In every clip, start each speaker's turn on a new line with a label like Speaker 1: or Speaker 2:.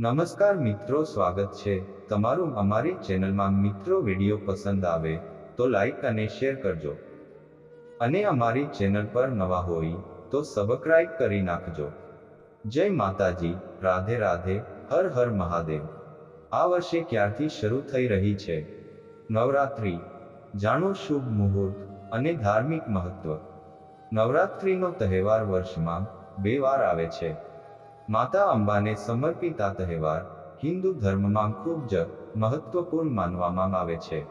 Speaker 1: નમસ્કાર મિત્રો, સ્વાગત છે. તમારું અમારી ચેનલમાં મિત્રો વીડિયો પસંદ આવે તો લાઈક અને શેર કરજો. અને અમારી ચેનલ પર નવા હોય તો સબસ્ક્રાઇબ કરી નાખજો. જય માતાજી. રાધે રાધે. હર હર મહાદેવ. આ વર્ષે ક્યારથી શરૂ થઈ રહી છે? નવરાત્રિ. જાણો શુભ મુહૂર્ત અને ધાર્મિક મહત્વ. નવરાત્રિનો તહેવાર વર્ષમાં બે વાર આવે છે. માતા અંબાને સમર્પિત આ તહેવાર હિન્દુ ધર્મમાં ખૂબ જ મહત્વપૂર્ણ માનવામાં આવે છે.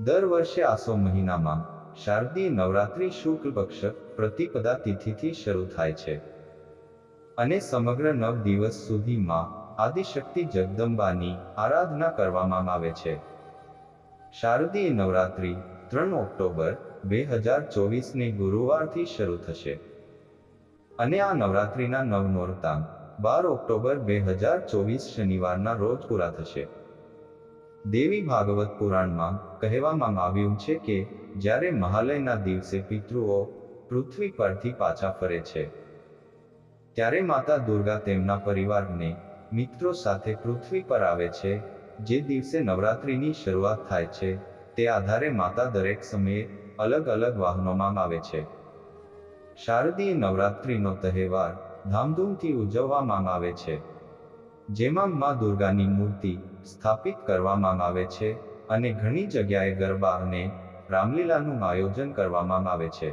Speaker 1: દર વર્ષે આસો મહિનામાં શારદીય નવરાત્રિ શુક્લ પક્ષ પ્રતિપદા તિથિથી શરૂ થાય છે. અને સમગ્ર નવ દિવસ સુધીમાં આદિશક્તિ જગદંબાની આરાધના કરવામાં આવે છે. શારદીય નવરાત્રિ ત્રણ ઓક્ટોબર બે હજાર ચોવીસને ગુરુવારથી શરૂ થશે. અને આ નવરાત્રિના નવ નોરતાંગ બાર ઓક્ટોબર બે હજાર ચોવીસ શનિવારના રોજ પૂરા થશે. દેવી ભાગવત પુરાણમાં કહેવામાં આવ્યું છે કે, જ્યારે મહાલયના દિવસે પિતૃઓ પૃથ્વી પરથી પાછા ફરે છે, ત્યારે માતા દુર્ગા તેમના પરિવારને મિત્રો સાથે પૃથ્વી પર આવે છે, જે દિવસે નવરાત્રિની શરૂઆત થાય છે, તે આધારે માતા દરેક સમયે અલગ અલગ વાહનોમાં આવે છે. શારદીય નવરાત્રિનો તહેવાર ધામધૂમથી ઉજવવામાં આવે છે. જેમાં મા દુર્ગાની મૂર્તિ સ્થાપિત કરવામાં આવે છે અને ઘણી જગ્યાએ ગરબા અને રામલીલાનું આયોજન કરવામાં આવે છે.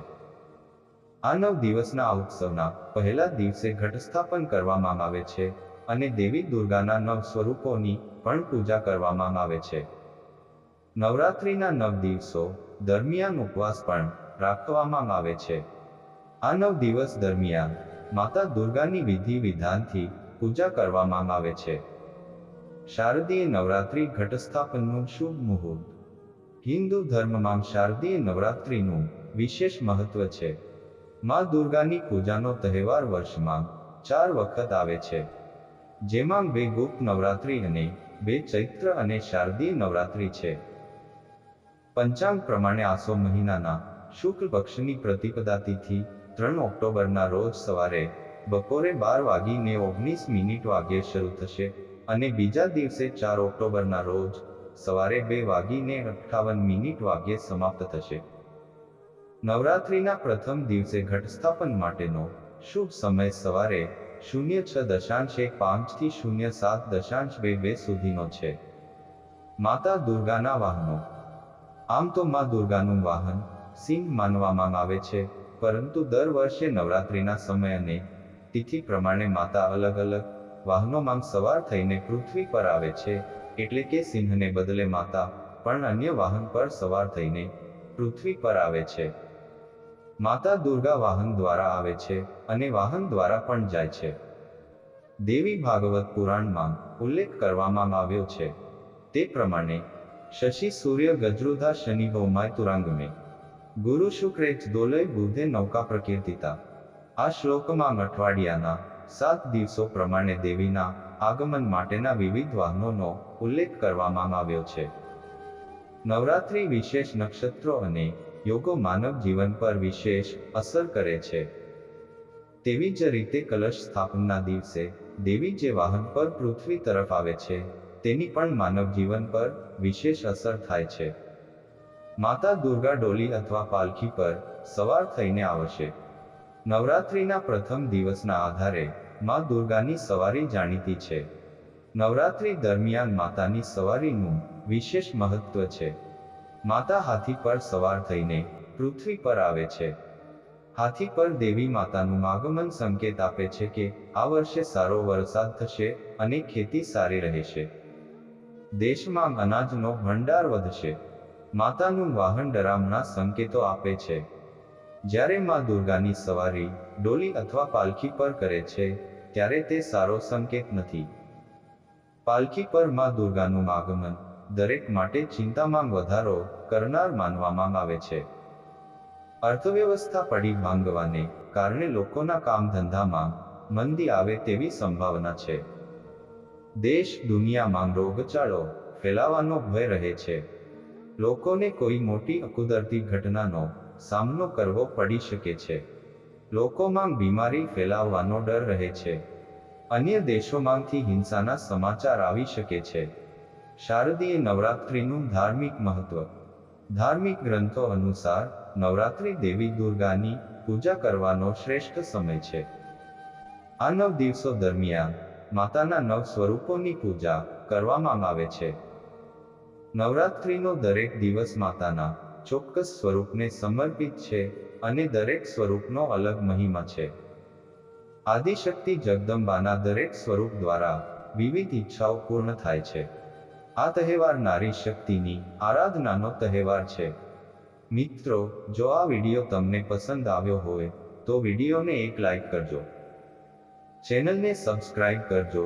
Speaker 1: આ નવ દિવસના ઉત્સવના પહેલા દિવસે ઘટસ્થાપન કરવામાં આવે છે અને દેવી દુર્ગાના નવ સ્વરૂપોની પણ પૂજા કરવામાં આવે છે. નવરાત્રિના નવ દિવસો દરમિયાન ઉપવાસ પણ રાખવામાં આવે છે. આ નવ દિવસ દરમિયાન માતા દુર્ગાની વિધિ વિધાનથી પૂજા કરવામાં આવે છે. શારદીય નવરાત્રિ ઘટસ્થાપનનું શુભ મુહૂર્ત. હિન્દુ ધર્મમાં શારદીય નવરાત્રિનું વિશેષ મહત્વ છે. મા દુર્ગાની પૂજાનો તહેવાર વર્ષમાં ચાર વખત આવે છે. જેમાં બે ગુપ્ત નવરાત્રિ અને બે ચૈત્ર અને શારદીય નવરાત્રિ છે. પંચાંગ પ્રમાણે આસો મહિનાના શુક્લ પક્ષની પ્રતિપદા તિથિ ત્રણ ઓક્ટોબરના રોજ સવારે બપોરે બાર વાગીને ઓગણીસ મિનિટ વાગ્યે શરૂ થશે અને બીજા દિવસે ચાર ઓક્ટોબરના રોજ સવારે બે વાગીને અઠ્ઠાવન મિનિટ વાગ્યે સમાપ્ત થશે. નવરાત્રિના પ્રથમ દિવસે ઘટસ્થાપન માટેનો શુભ સમય સવારે શૂન્ય છ દશાંશ એક પાંચથી શૂન્ય સાત દશાંશ બે બે સુધીનો છે. માતા દુર્ગાના વાહનો. આમ તો મા દુર્ગાનું વાહન સિંહ માનવામાં આવે છે. પરંતુ દર વર્ષે નવરાત્રિના સમય અને તિથિ પ્રમાણે માતા અલગ અલગ વાહનોમાં સવાર થઈને પૃથ્વી પર આવે છે, એટલે કે સિંહને બદલે માતા પણ અન્ય વાહન પર સવાર થઈને પૃથ્વી પર આવે છે. માતા દુર્ગા વાહન દ્વારા આવે છે અને વાહન દ્વારા પણ જાય છે. દેવી ભાગવત પુરાણમાં ઉલ્લેખ કરવામાં આવ્યો છે. તે પ્રમાણે શશી સૂર્ય ગજરુધા શનિ હોમાય તુરાંગમે ગુરુ શુક્રેચ દોલય બુધે નૌકા પ્રકીર્તિતા. આ શ્લોકમાં અઠવાડિયાના સાત દિવસો પ્રમાણે દેવીના આગમન માટેના વિવિધ વાહનોનો ઉલ્લેખ કરવામાં આવ્યો છે. નવરાત્રિ વિશેષ નક્ષત્રો અને યોગો માનવ જીવન પર વિશેષ અસર કરે છે. તેવી જ રીતે કલશ સ્થાપનના દિવસે દેવી જે વાહન પર પૃથ્વી તરફ આવે છે, તેની પણ માનવ જીવન પર વિશેષ અસર થાય છે. માતા દુર્ગા ડોલી અથવા પાલખી પર સવાર થઈને આવશે. નવરાત્રિના પ્રથમ દિવસના આધારે મા દુર્ગાની સવારી જાણીતી છે. નવરાત્રિ દરમિયાન માતાની સવારીનું વિશેષ મહત્વ છે. માતા હાથી પર સવાર થઈને પૃથ્વી પર આવે છે. હાથી પર દેવી માતાનું આગમન સંકેત આપે છે કે આ વર્ષે સારો વરસાદ થશે અને ખેતી સારી રહેશે. દેશમાં અનાજનો ભંડાર વધશે. માતાનું વાહન ડરામણા સંકેતો આપે છે. જ્યારે મા દુર્ગાની સવારી ડોલી અથવા પાલખી પર કરે છે, ત્યારે તે સારો સંકેત નથી. પાલખી પર મા દુર્ગાનું આગમન દરેક માટે ચિંતામાં વધારો કરનાર માનવામાં આવે છે. અર્થવ્યવસ્થા પડી ભાંગવાને કારણે લોકોના કામ ધંધામાં મંદી આવે તેવી સંભાવના છે. દેશ દુનિયામાં રોગચાળો ફેલાવાનો ભય રહે છે. લોકોને કોઈ મોટી અકુદરતી ઘટનાનો સામનો કરવો પડી શકે છે. લોકોમાં બીમારી ફેલાવવાનો ડર રહે છે. અન્ય દેશોમાંથી હિંસાના સમાચાર આવી શકે છે. શારદીય નવરાત્રિનું ધાર્મિક મહત્વ. ધાર્મિક ગ્રંથો અનુસાર, નવરાત્રિ દેવી દુર્ગાની પૂજા કરવાનો શ્રેષ્ઠ સમય છે. આ નવ દિવસો દરમિયાન માતાના નવ સ્વરૂપોની પૂજા કરવામાં આવે છે. નવરાત્રિનો દરેક દિવસ માતાના ચોક્કસ સ્વરૂપને સમર્પિત છે અને દરેક સ્વરૂપનો અલગ મહિમા છે. આદિશક્તિ જગદંબાના દરેક સ્વરૂપ દ્વારા વિવિધ ઈચ્છાઓ પૂર્ણ થાય છે. આ તહેવાર નારી શક્તિની આરાધનાનો તહેવાર છે. મિત્રો, જો આ વીડિયો તમને પસંદ આવ્યો હોય, તો વિડીયોને એક લાઈક કરજો. ચેનલને સબસ્ક્રાઇબ કરજો